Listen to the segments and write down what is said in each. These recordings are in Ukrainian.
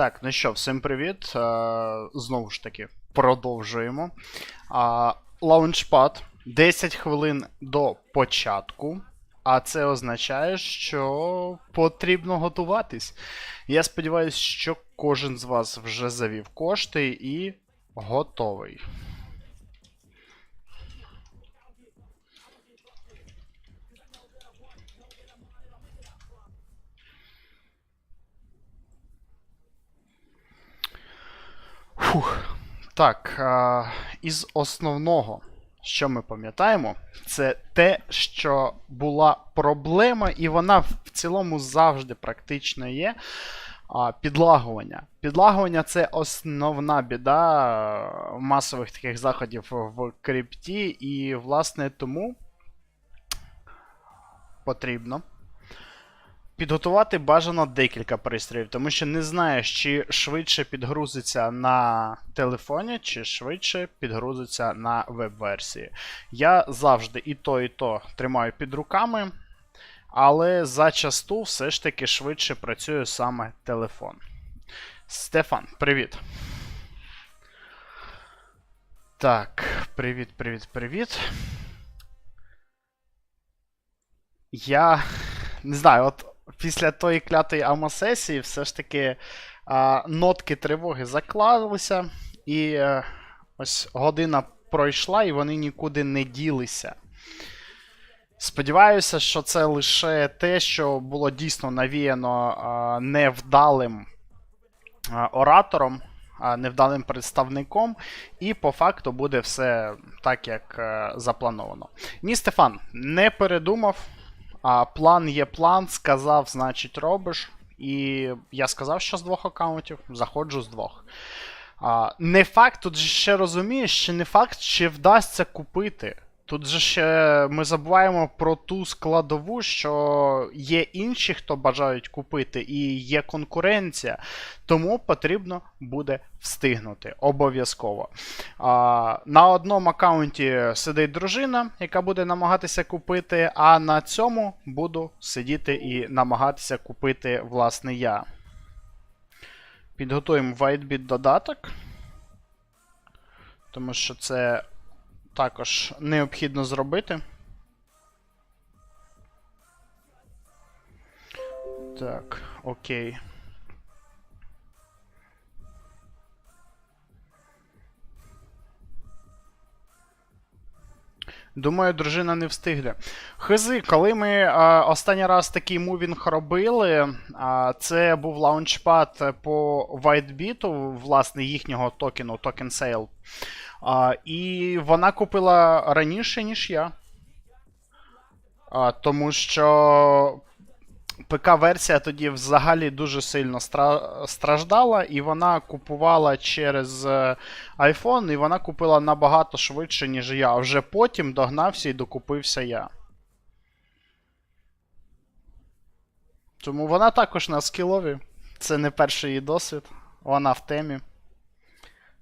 Так, ну що, всім привіт. Е, Знову ж таки, продовжуємо. Лаунчпад 10 хвилин до початку. А це означає, що потрібно готуватись. Я сподіваюся, що кожен з вас вже завів кошти і готовий. Фух. Так, а, із основного, що ми пам'ятаємо, це те, що була проблема, і вона в цілому завжди практично є. А, підлагування. Підлагування це основна біда масових таких заходів в крипті, і, власне, тому потрібно підготувати бажано декілька пристроїв, тому що не знаєш, чи швидше підгрузиться на телефоні, чи швидше підгрузиться на веб-версії. Я завжди і то, і то тримаю під руками, але зачасту все ж таки швидше працює саме телефон. Стефан, привіт. Так, привіт, привіт, привіт. Я не знаю, от після тої клятої АМА-сесії все ж таки а, нотки тривоги заклалися, і е, ось година пройшла, і вони нікуди не ділися. Сподіваюся, що це лише те, що було дійсно навіяно а, невдалим а, оратором, а, невдалим представником, і по факту буде все так, як е, заплановано. Ні, Стефан, не передумав. А план є план, сказав, значить, робиш. І я сказав, що з двох аккаунтів, заходжу з двох. А, не факт, тут ще розумієш, що не факт, чи вдасться купити. Тут же ще ми забуваємо про ту складову, що є інші, хто бажають купити, і є конкуренція, тому потрібно буде встигнути обов'язково. На одному аккаунті сидить дружина, яка буде намагатися купити, а на цьому буду сидіти і намагатися купити, власне, я. Підготуємо WhiteBit додаток. Тому що це також необхідно зробити. Так, окей. Думаю, дружина не встигне. Хизи, коли ми а, останній раз такий мувінг робили, а, це був лаунчпад по WhiteBit, власне, їхнього токену, токен Sale. А, і вона купила раніше, ніж я. А, тому що ПК-версія тоді взагалі дуже сильно стра- страждала, і вона купувала через е, iPhone, і вона купила набагато швидше, ніж я. А вже потім догнався і докупився я. Тому вона також на скілові. Це не перший її досвід. Вона в темі.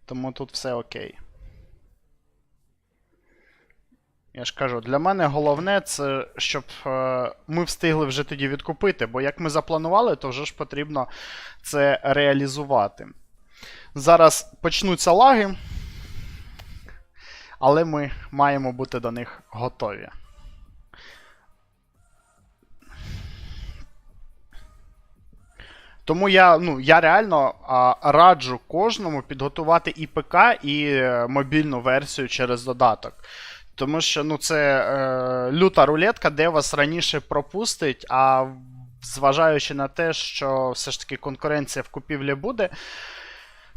Тому тут все окей. Я ж кажу, для мене головне це, щоб е, ми встигли вже тоді відкупити, бо як ми запланували, то вже ж потрібно це реалізувати. Зараз почнуться лаги, але ми маємо бути до них готові. Тому я ну, я реально а, раджу кожному підготувати і ПК, і е, мобільну версію через додаток. Тому що ну, це е, люта рулетка, де вас раніше пропустить, а зважаючи на те, що все ж таки конкуренція в купівлі буде.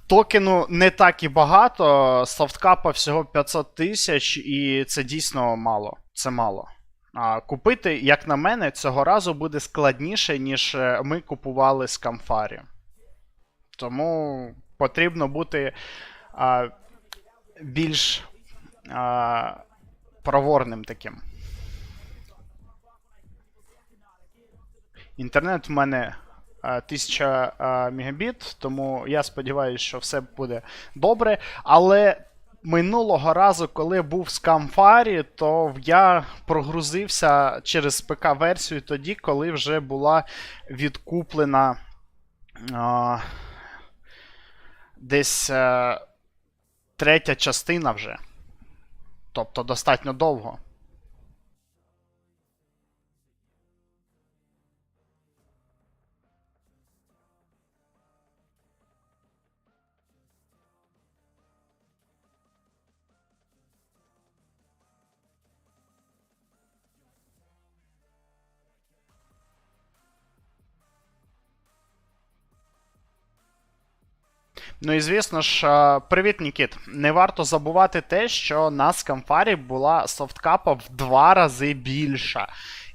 Токену не так і багато, софткапа всього 500 тисяч, і це дійсно мало. Це мало. А купити, як на мене, цього разу буде складніше, ніж е, ми купували з Камфарі. Тому потрібно бути а, більш а, проворним таким. Інтернет в мене а, 1000 мегабіт, тому я сподіваюся, що все буде добре. Але минулого разу, коли був з Камфарі, то я прогрузився через ПК-версію тоді, коли вже була відкуплена. А, десь е, третя частина вже. Тобто достатньо довго. Ну і звісно ж, привіт, Нікіт. Не варто забувати те, що на скамфарі була софткапа в два рази більша.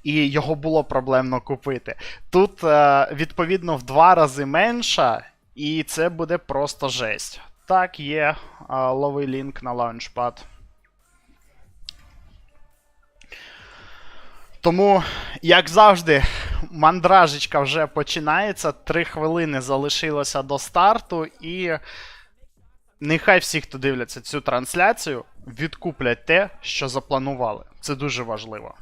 І його було проблемно купити. Тут, е, відповідно, в два рази менша, і це буде просто жесть. Так, є. е, Лови лінк на лаунчпад. Тому, як завжди, мандражечка вже починається. Три хвилини залишилося до старту, і нехай всі, хто дивляться цю трансляцію, відкуплять те, що запланували. Це дуже важливо.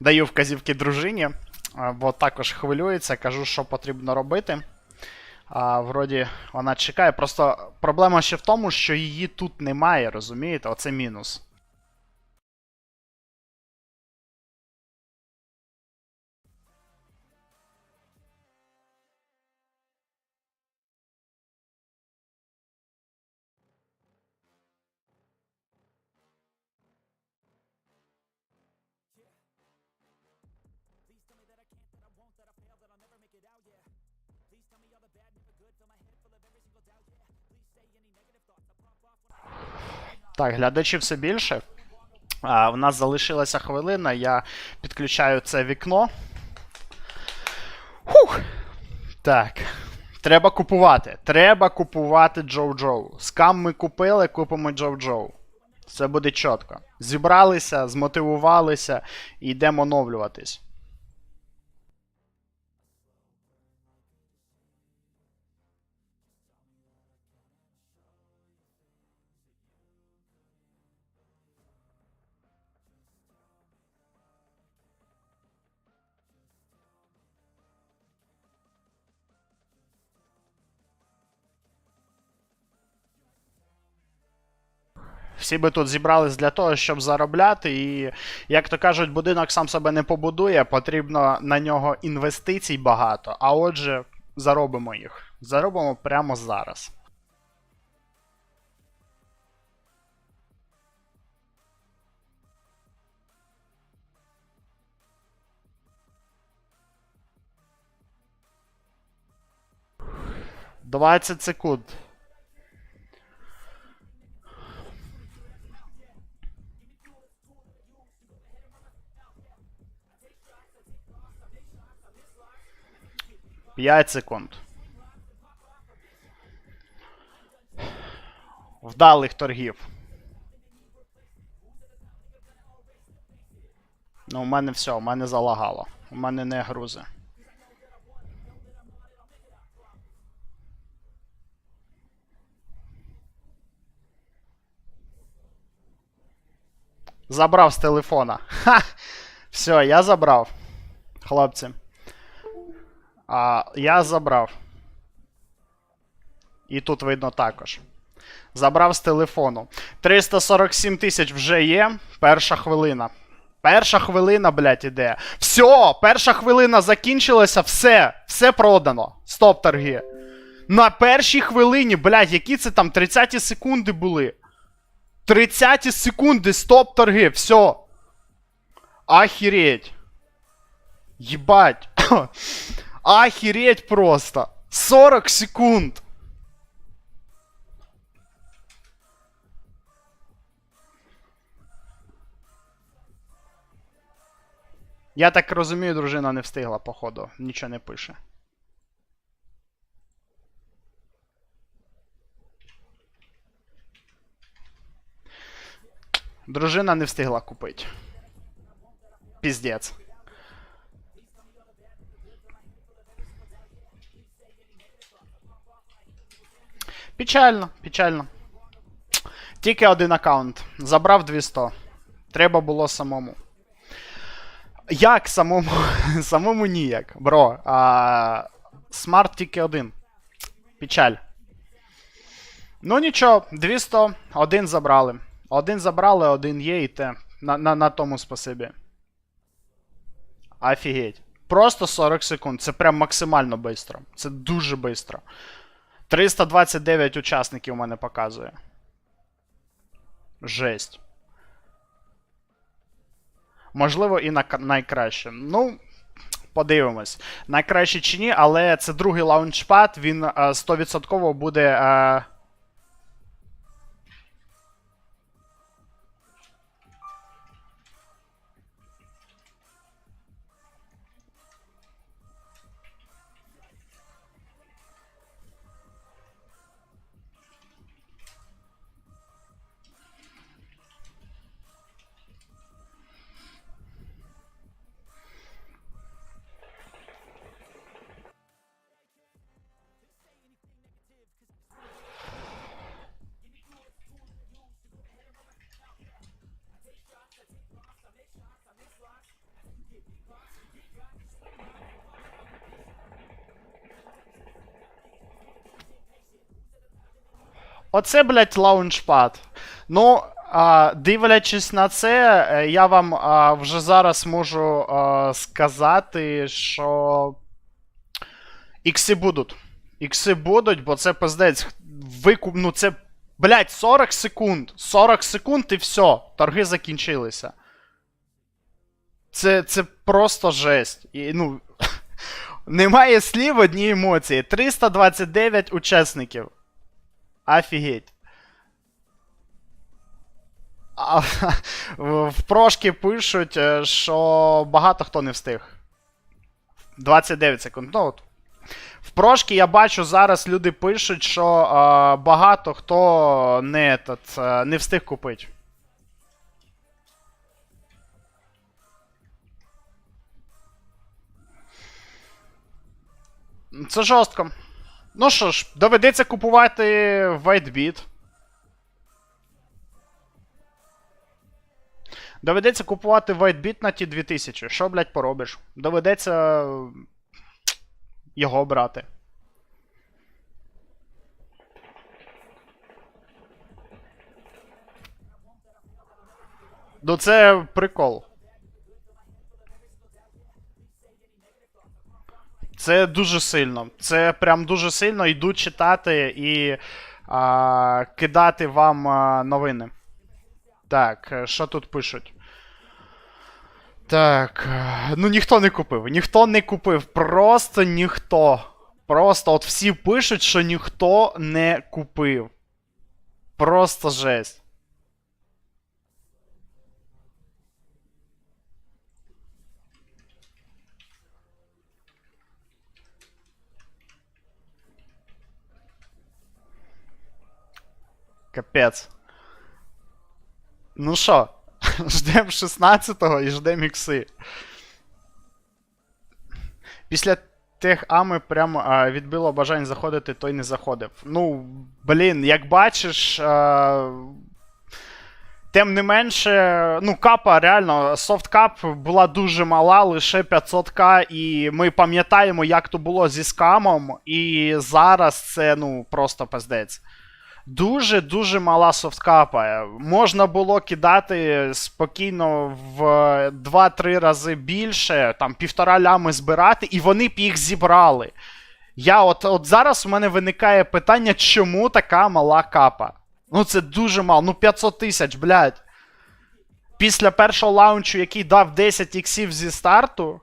Даю вказівки дружині, бо також хвилюється, кажу, що потрібно робити. А, Вроді вона чекає. Просто проблема ще в тому, що її тут немає, розумієте? Оце мінус. Так, глядачів все більше. А, в нас залишилася хвилина. Я підключаю це вікно. Хух. Так. Треба купувати. Треба купувати Джоу Джоу. Скам ми купили, купимо Джоу Джоу. Все буде чітко. Зібралися, змотивувалися і йдемо оновлюватись. Всі би тут зібрались для того, щоб заробляти. І, як то кажуть, будинок сам себе не побудує, потрібно на нього інвестицій багато. А отже, заробимо їх. Заробимо прямо зараз. Двадцять секунд. П'ять секунд. Вдалих торгів. Ну, у мене все, у мене залагало. У мене не грузи. Забрав з телефона. Ха! Все, я забрав. Хлопці. А, я забрав. І тут видно також. Забрав з телефону. 347 тисяч вже є. Перша хвилина. Перша хвилина, блядь, іде. Все! Перша хвилина закінчилася, все. Все продано. Стоп торги. На першій хвилині, блядь, які це там 30 секунди були. 30 секунди, стоп торги, все. Охереть. Ебать. Охереть просто. 40 секунд! Я так розумію, дружина не встигла, походу. Нічого не пише. Дружина не встигла купити. Піздець. Печально, печально. Тільки один аккаунт. Забрав 200. Треба було самому. Як самому? самому ніяк, бро. А, смарт тільки один. Печаль. Ну нічого, 200, один забрали. Один забрали, один є і те. На, на, на тому спасибі. Офігеть. Просто 40 секунд. Це прям максимально швидко. Це дуже швидко. 329 учасників у мене показує. Жесть. Можливо, і на найкраще. Ну, подивимось. Найкраще чи ні, але це другий лаунчпад, він е, 100% буде. Оце, блядь, лаунчпад. Ну, а, дивлячись на це, е, я вам а, вже зараз можу а, сказати, що. Ікси будуть. Ікси будуть, бо це пиздець. Викуп, ну це. Блять, 40 секунд. 40 секунд і все. Торги закінчилися. Це, це просто жесть. І, ну, немає слів одні емоції. 329 учасників. Офігеть. В прошки пишуть, е, що багато хто не встиг. 29 секунд. Ну, от. В прошки я бачу зараз люди пишуть, що е, багато хто не, этот, е, не встиг купити. Це жорстко. Ну що ж, доведеться купувати WhiteBit. Доведеться купувати WhiteBit на ті 2000. Що, блядь, поробиш? Доведеться його брати. Ну це прикол. Це дуже сильно. Це прям дуже сильно. Йду читати і а, кидати вам а, новини. Так, е, що тут пишуть? Так. е, Ну ніхто не купив. Ніхто не купив. Просто ніхто. Просто от всі пишуть, що ніхто не купив. Просто жесть. Капець. Ну що, ждем 16-го і ждем ікси. Після тих ами прям а, відбило бажання заходити, той не заходив. Ну, блін, як бачиш. А, Тим не менше, ну, капа реально, софткап була дуже мала, лише 500к, і ми пам'ятаємо, як то було зі скамом, і зараз це, ну, просто пиздець. Дуже-дуже мала софткапа. Можна було кидати спокійно в 2-3 рази більше, там півтора лями збирати, і вони б їх зібрали. Я от, от зараз у мене виникає питання, чому така мала капа? Ну, це дуже мало. Ну, 500 тисяч, блядь. Після першого лаунчу, який дав 10 іксів зі старту,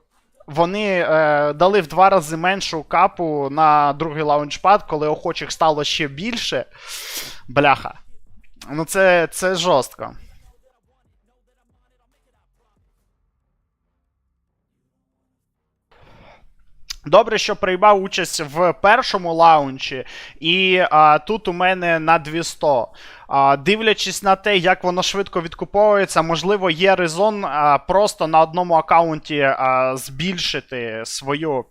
вони е, дали в два рази меншу капу на другий лаунчпад, коли охочих стало ще більше. Бляха. Ну, це, це жорстко. Добре, що приймав участь в першому лаунчі, і а, тут у мене на 200. А, дивлячись на те, як воно швидко відкуповується, можливо, є резон а, просто на одному аккаунті а, збільшити свою.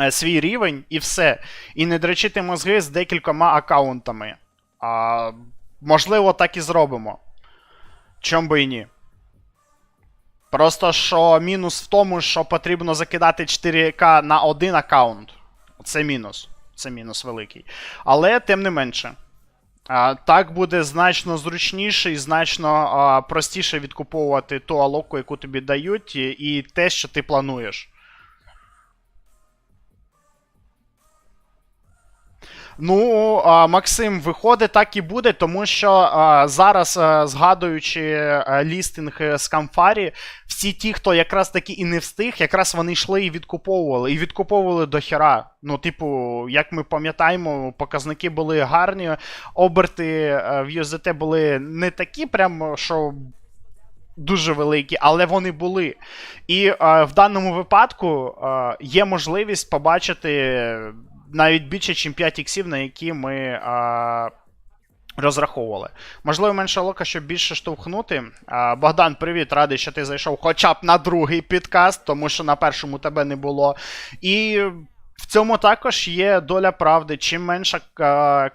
е, Свій рівень і все. І не дрочити мозги з декількома аккаунтами. А, можливо, так і зробимо. Чом би і ні. Просто що мінус в тому, що потрібно закидати 4К на один аккаунт. Це мінус. Це мінус великий. Але тим не менше. А, так буде значно зручніше і значно а, простіше відкуповувати ту алоку, яку тобі дають, і, і те, що ти плануєш. Ну, Максим, виходить, так і буде, тому що зараз, згадуючи лістинг е, з Камфарі, всі ті, хто якраз таки і не встиг, якраз вони йшли і відкуповували, і відкуповували до хера. Ну, типу, як ми пам'ятаємо, показники були гарні, оберти е, в USDT були не такі, прям, що. Дуже великі, але вони були. І е, в даному випадку е, є можливість побачити навіть більше, ніж 5 іксів, на які ми е, розраховували. Можливо, менше лока, щоб більше штовхнути. Е, Богдан, привіт, радий, що ти зайшов хоча б на другий підкаст, тому що на першому тебе не було. І. В цьому також є доля правди. Чим менша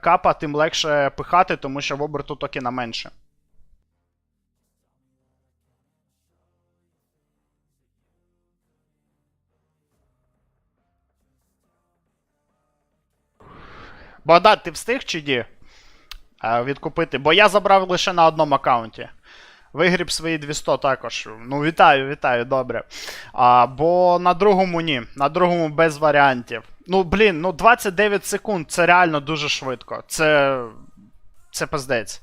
капа, тим легше пихати, тому що в оберту токена менше. Богдан, ти встиг чи ні? А, відкупити? Бо я забрав лише на одному аккаунті. Вигріб свої 200 також. Ну, вітаю, вітаю, добре. А, Бо на другому ні. На другому без варіантів. Ну, блін, ну 29 секунд це реально дуже швидко. Це. Це пиздець.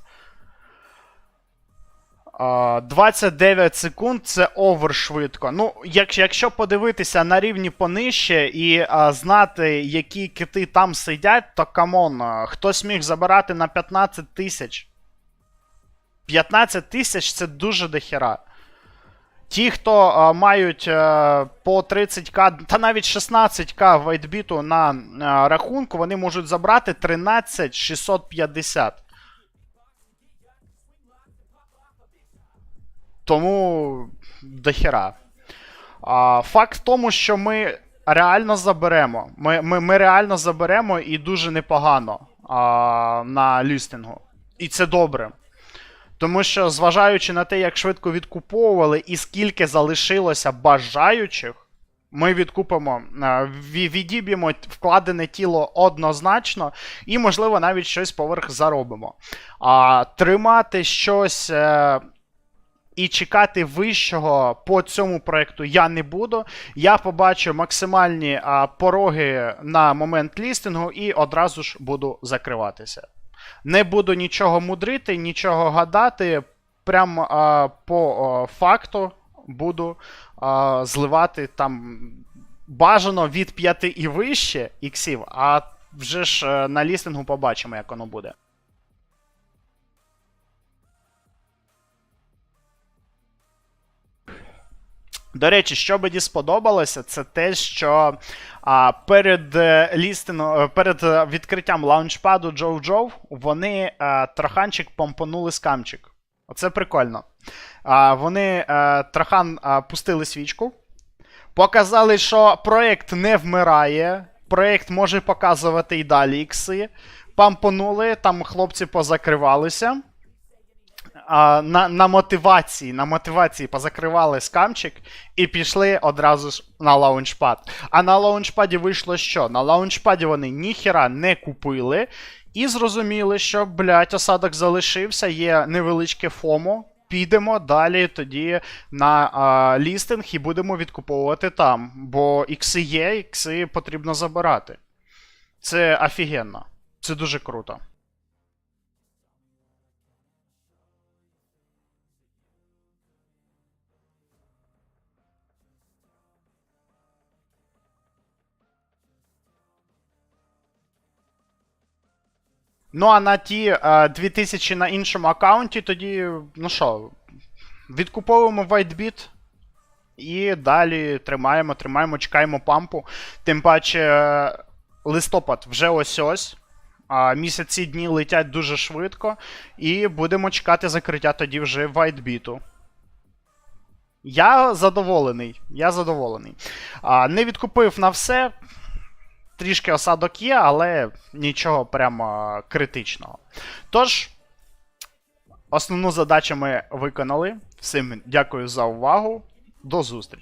А, 29 секунд це овер швидко. Ну, як, якщо подивитися на рівні понижче і знати, які кити там сидять, то камон, хтось міг забирати на 15 тисяч. 15 тисяч це дуже дохера. Ті, хто а, мають а, по 30к, та навіть 16к вайтбіту на а, рахунку, вони можуть забрати 13 650. Тому дохера. А, Факт в тому, що ми реально заберемо. Ми ми, ми реально заберемо і дуже непогано а, на лістингу. І це добре. Тому що, зважаючи на те, як швидко відкуповували і скільки залишилося бажаючих, ми відкупимо, відіб'ємо вкладене тіло однозначно, і, можливо, навіть щось поверх заробимо. А Тримати щось. І чекати вищого по цьому проекту я не буду. Я побачу максимальні а, пороги на момент лістингу і одразу ж буду закриватися. Не буду нічого мудрити, нічого гадати. Прям а, по а, факту буду а, зливати там бажано від 5 і вище іксів, а вже ж е, на лістингу побачимо, як воно буде. До речі, що мені сподобалося, це те, що а, перед е, лістино, перед е, відкриттям лаунчпаду Джоу Джоу вони а, троханчик помпонули скамчик. Оце прикольно. А, Вони а, трохан а, пустили свічку, показали, що проєкт не вмирає, проєкт може показувати і далі ікси. Пампонули, там хлопці позакривалися на на мотивації на мотивації позакривали скамчик і пішли одразу ж на лаунчпад. А на лаунчпаді вийшло що? На лаунчпаді вони ніхіра не купили. І зрозуміли, що, блядь, осадок залишився, є невеличке ФОМО. Підемо далі тоді на а, лістинг і будемо відкуповувати там. Бо ікси є, ікси потрібно забирати. Це офігенно. Це дуже круто. Ну, а на ті е, 2000 на іншому аккаунті, тоді, ну що, відкуповуємо WhiteBit і далі тримаємо, тримаємо, чекаємо пампу. Тим паче, е, листопад вже ось ось. А місяці дні летять дуже швидко, і будемо чекати закриття тоді вже WhiteBit. Я задоволений. Я задоволений. А, не відкупив на все. Трішки осадок є, але нічого прямо критичного. Тож, основну задачу ми виконали. Всім дякую за увагу. До зустрічі!